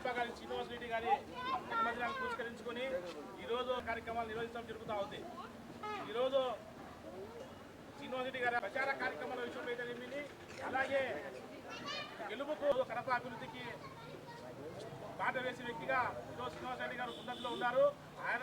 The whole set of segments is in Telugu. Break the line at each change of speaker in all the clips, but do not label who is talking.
పెద్దప్ప గారి శ్రీనివాస్ రెడ్డి గారి జన్మదినాన్ని పురస్కరించుకొని ఈరోజు కార్యక్రమాలు నిర్వహించడం జరుగుతూ ఉంది. ఈరోజు శ్రీనివాస్ రెడ్డి గారి ప్రచార కార్యక్రమాల విషయంలో అయితే ఏమిటి అలాగే గెలుపుకు కడప అభివృద్ధికి బాట వేసిన వ్యక్తిగా ఈరోజు శ్రీనివాస్ రెడ్డి గారు ఉన్నతిలో ఉన్నారు. ఆయన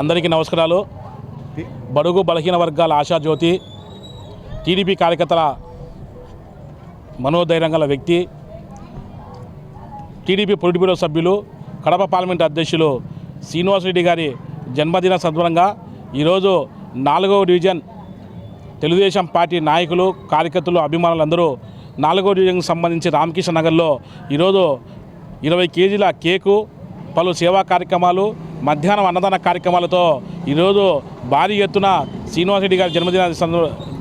అందరికీ నమస్కారాలు. బడుగు బలహీన వర్గాల ఆశాజ్యోతి టీడీపీ కార్యకర్తల మనోధైర్యం గల వ్యక్తి టీడీపీ పొలిట్ బ్యూరో సభ్యులు కడప పార్లమెంట్ అధ్యక్షులు శ్రీనివాసరెడ్డి గారి జన్మదిన సందర్భంగా ఈరోజు నాలుగవ డివిజన్ తెలుగుదేశం పార్టీ నాయకులు కార్యకర్తలు అభిమానులందరూ నాలుగో డివిజన్కి సంబంధించి రామకృష్ణ నగర్లో ఈరోజు ఇరవై కేజీల కేకు పలు సేవా కార్యక్రమాలు మధ్యాహ్నం అన్నదాన కార్యక్రమాలతో ఈరోజు భారీ ఎత్తున శ్రీనివాసరెడ్డి గారి జన్మదిన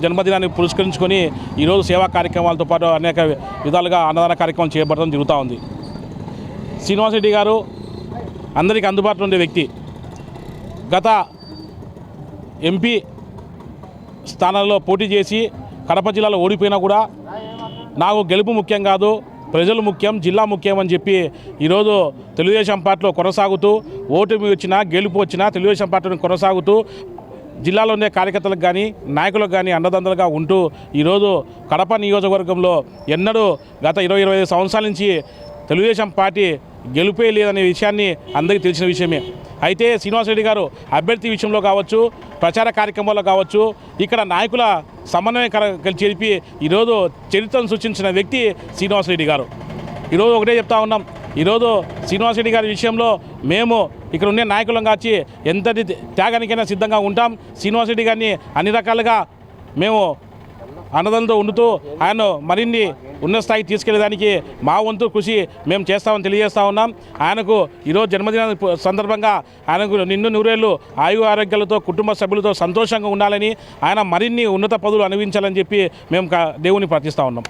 జన్మదినాన్ని పురస్కరించుకొని ఈరోజు సేవా కార్యక్రమాలతో పాటు అనేక విధాలుగా అన్నదాన కార్యక్రమం చేపట్టడం జరుగుతూ ఉంది. శ్రీనివాసరెడ్డి గారు అందరికీ అందుబాటులో ఉండే వ్యక్తి. గత ఎంపీ స్థానాల్లో పోటీ చేసి కడప జిల్లాలో ఓడిపోయినా కూడా నాకు గెలుపు ముఖ్యం కాదు ప్రజలు ముఖ్యం జిల్లా ముఖ్యం అని చెప్పి ఈరోజు తెలుగుదేశం పార్టీలో కొనసాగుతూ ఓటమి వచ్చినా గెలుపు వచ్చినా తెలుగుదేశం పార్టీని కొనసాగుతూ జిల్లాలో ఉండే కార్యకర్తలకు కానీ నాయకులకు కానీ అండదండలుగా ఉంటూ ఈరోజు కడప నియోజకవర్గంలో ఎన్నడూ గత ఇరవై ఇరవై ఐదు సంవత్సరాల నుంచి తెలుగుదేశం పార్టీ గెలుపే లేదనే విషయాన్ని అందరికీ తెలిసిన విషయమే. అయితే శ్రీనివాసరెడ్డి గారు అభ్యర్థి విషయంలో కావచ్చు ప్రచార కార్యక్రమాల్లో కావచ్చు ఇక్కడ నాయకుల సమన్వయం కల- జరిపి ఈరోజు చరిత్రను సృష్టించిన వ్యక్తి శ్రీనివాసరెడ్డి గారు. ఈరోజు ఒకటే చెప్తా ఉన్నాం ఈరోజు శ్రీనివాసరెడ్డి గారి విషయంలో మేము ఇక్కడ ఉండే నాయకులం కాచి ఎంతటి త్యాగానికైనా సిద్ధంగా ఉంటాం. శ్రీనివాసరెడ్డి గారిని అన్ని రకాలుగా మేము అన్నదంతో ఉండుతూ ఆయన మరిన్ని ఉన్నత స్థాయికి తీసుకెళ్ళేదానికి మా వంతు కృషి మేము చేస్తామని తెలియజేస్తా ఉన్నాం. ఆయనకు ఈరోజు జన్మదిన సందర్భంగా ఆయనకు నిన్ను నూరేళ్ళు ఆయు ఆరోగ్యాలతో కుటుంబ సభ్యులతో సంతోషంగా ఉండాలని ఆయన మరిన్ని ఉన్నత పదవులు అనుభవించాలని చెప్పి మేము కా- దేవుని ప్రార్థిస్తూ ఉన్నాం.